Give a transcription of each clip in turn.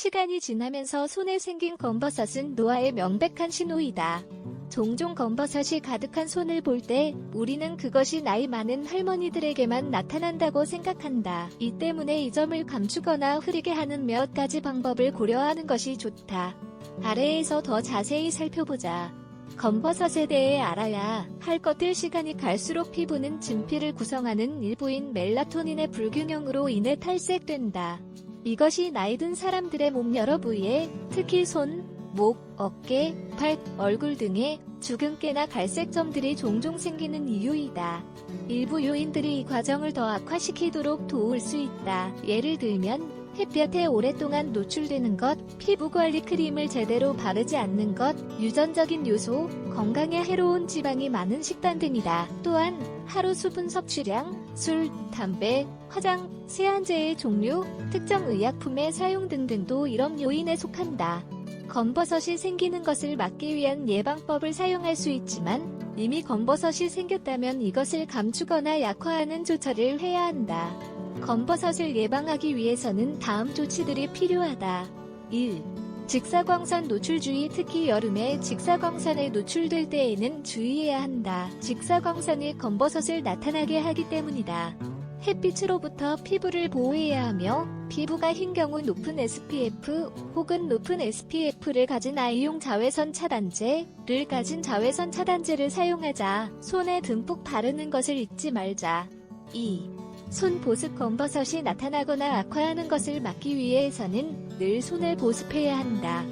시간이 지나면서 손에 생긴 검버섯은 노화의 명백한 신호이다. 종종 검버섯이 가득한 손을 볼 때 우리는 그것이 나이 많은 할머니들에게만 나타난다고 생각한다. 이 때문에 이 점을 감추거나 흐리게 하는 몇 가지 방법을 고려하는 것이 좋다. 아래에서 더 자세히 살펴보자. 검버섯에 대해 알아야 할 것들 시간이 갈수록 피부는 진피를 구성하는 일부인 멜라토닌의 불균형으로 인해 탈색된다. 이것이 나이 든 사람들의 몸 여러 부위에 특히 손, 목, 어깨, 팔, 얼굴 등에 주근깨나 갈색점들이 종종 생기는 이유이다. 일부 요인들이 이 과정을 더 악화시키도록 도울 수 있다. 예를 들면 햇볕에 오랫동안 노출되는 것, 피부 관리 크림을 제대로 바르지 않는 것, 유전적인 요소, 건강에 해로운 지방이 많은 식단 등이다. 또한 하루 수분 섭취량, 술, 담배, 화장, 세안제의 종류, 특정 의약품의 사용 등등도 이런 요인에 속한다. 검버섯이 생기는 것을 막기 위한 예방법을 사용할 수 있지만 이미 검버섯이 생겼다면 이것을 감추거나 약화하는 조처를 해야 한다. 검버섯을 예방하기 위해서는 다음 조치들이 필요하다. 1. 직사광선 노출 주의 특히 여름에 직사광선에 노출될 때에는 주의해야 한다. 직사광선이 검버섯을 나타나게 하기 때문이다. 햇빛으로부터 피부를 보호해야 하며 피부가 흰 경우 높은 SPF 혹은 높은 SPF를 가진 아이용 자외선 차단제를 가진 자외선 차단제를 사용하자 손에 듬뿍 바르는 것을 잊지 말자. 2. 손 보습 검버섯이 나타나거나 악화하는 것을 막기 위해서는 늘 손을 보습해야 한다.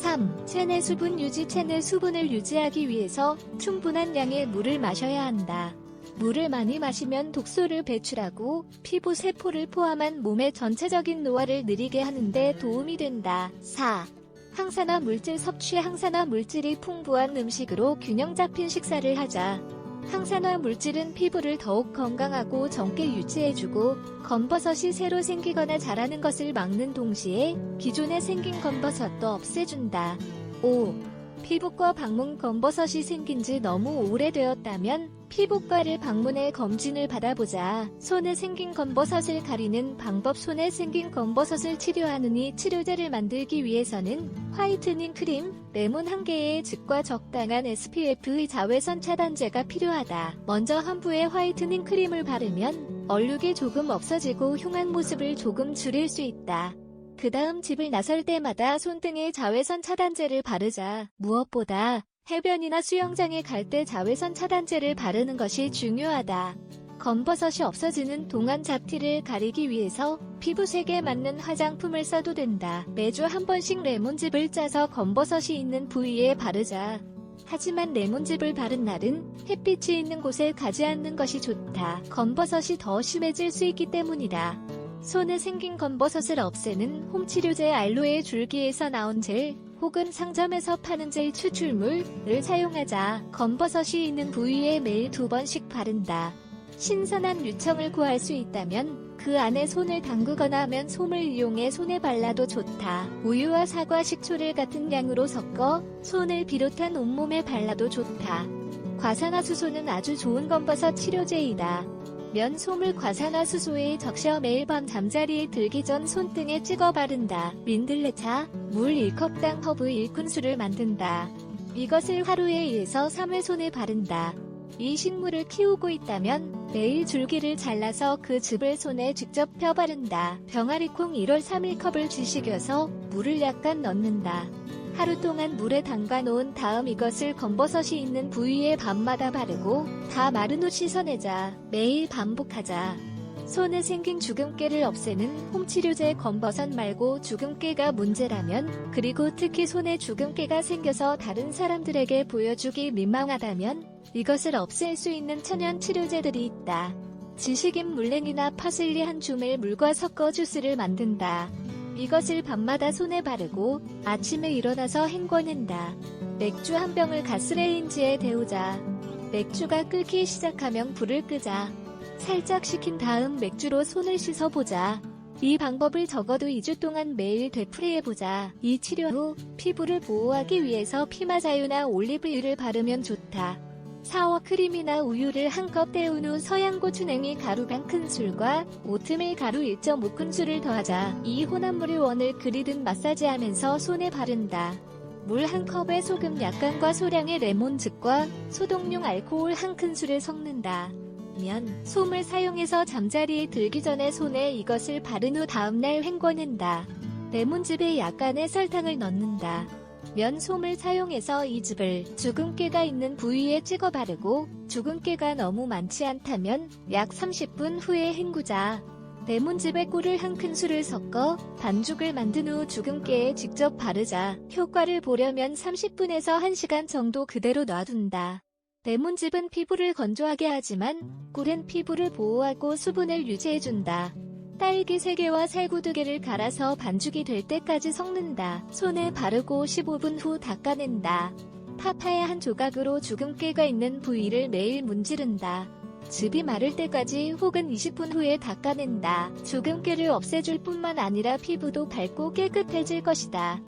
3. 체내 수분 유지 체내 수분을 유지하기 위해서 충분한 양의 물을 마셔야 한다. 물을 많이 마시면 독소를 배출하고 피부 세포를 포함한 몸의 전체적인 노화를 느리게 하는데 도움이 된다. 4. 항산화 물질 섭취 항산화 물질이 풍부한 음식으로 균형 잡힌 식사를 하자. 항산화 물질은 피부를 더욱 건강하고 젊게 유지해주고 검버섯이 새로 생기거나 자라는 것을 막는 동시에 기존에 생긴 검버섯도 없애준다. 5. 피부과 방문 검버섯이 생긴 지 너무 오래되었다면 피부과를 방문해 검진을 받아보자. 손에 생긴 검버섯을 가리는 방법 손에 생긴 검버섯을 치료하느니 치료제를 만들기 위해서는 화이트닝 크림, 레몬 한 개의 즙과 적당한 SPF의 자외선 차단제가 필요하다. 먼저 한부에 화이트닝 크림을 바르면 얼룩이 조금 없어지고 흉한 모습을 조금 줄일 수 있다. 그 다음 집을 나설 때마다 손등에 자외선 차단제를 바르자. 무엇보다 해변이나 수영장에 갈 때 자외선 차단제를 바르는 것이 중요하다. 검버섯이 없어지는 동안 잡티를 가리기 위해서 피부색에 맞는 화장품을 써도 된다. 매주 한 번씩 레몬즙을 짜서 검버섯이 있는 부위에 바르자. 하지만 레몬즙을 바른 날은 햇빛이 있는 곳에 가지 않는 것이 좋다. 검버섯이 더 심해질 수 있기 때문이다. 손에 생긴 검버섯을 없애는 홈치료제 알로에 줄기에서 나온 젤 혹은 상점에서 파는 젤 추출물을 사용하자 검버섯이 있는 부위에 매일 두 번씩 바른다. 신선한 유청을 구할 수 있다면 그 안에 손을 담그거나 하면 솜을 이용해 손에 발라도 좋다. 우유와 사과 식초를 같은 양으로 섞어 손을 비롯한 온몸에 발라도 좋다. 과산화수소는 아주 좋은 검버섯 치료제이다. 면 솜을 과산화수소에 적셔 매일 밤 잠자리에 들기 전 손등에 찍어 바른다. 민들레차, 물 1컵당 허브 1큰술을 만든다. 이것을 하루에 1에서 3회 손에 바른다. 이 식물을 키우고 있다면 매일 줄기를 잘라서 그 즙을 손에 직접 펴 바른다. 병아리콩 1월 3일 컵을 쥐식여서 물을 약간 넣는다. 하루 동안 물에 담가 놓은 다음 이것을 검버섯이 있는 부위에 밤마다 바르고 다 마른 후 씻어내자. 매일 반복하자. 손에 생긴 주근깨를 없애는 홈치료제 검버섯 말고 주근깨가 문제라면 그리고 특히 손에 주근깨가 생겨서 다른 사람들에게 보여주기 민망하다면 이것을 없앨 수 있는 천연 치료제들이 있다. 지식인 물냉이나 파슬리 한 줌을 물과 섞어 주스를 만든다. 이것을 밤마다 손에 바르고 아침에 일어나서 헹궈낸다. 맥주 한 병을 가스레인지에 데우자. 맥주가 끓기 시작하면 불을 끄자. 살짝 식힌 다음 맥주로 손을 씻어보자. 이 방법을 적어도 2주 동안 매일 되풀이해보자. 이 치료 후 피부를 보호하기 위해서 피마자유나 올리브유를 바르면 좋다. 사워 크림이나 우유를 한 컵 데운 후 서양고추냉이 가루 반 큰술과 오트밀 가루 1.5큰술을 더하자 이 혼합물의 원을 그리듯 마사지하면서 손에 바른다. 물 한 컵에 소금 약간과 소량의 레몬즙과 소독용 알코올 한 큰술을 섞는다. 면, 솜을 사용해서 잠자리에 들기 전에 손에 이것을 바른 후 다음날 헹궈낸다. 레몬즙에 약간의 설탕을 넣는다. 면 솜을 사용해서 이 즙을 주근깨가 있는 부위에 찍어 바르고 주근깨가 너무 많지 않다면 약 30분 후에 헹구자. 레몬즙에 꿀을 한 큰술을 섞어 반죽을 만든 후 주근깨에 직접 바르자 효과를 보려면 30분에서 1시간 정도 그대로 놔둔다. 레몬즙은 피부를 건조하게 하지만 꿀은 피부를 보호하고 수분을 유지해준다. 딸기 3개와 살구 2개를 갈아서 반죽이 될 때까지 섞는다. 손에 바르고 15분 후 닦아낸다. 파파야 한 조각으로 주근깨가 있는 부위를 매일 문지른다. 즙이 마를 때까지 혹은 20분 후에 닦아낸다. 주근깨를 없애줄 뿐만 아니라 피부도 밝고 깨끗해질 것이다.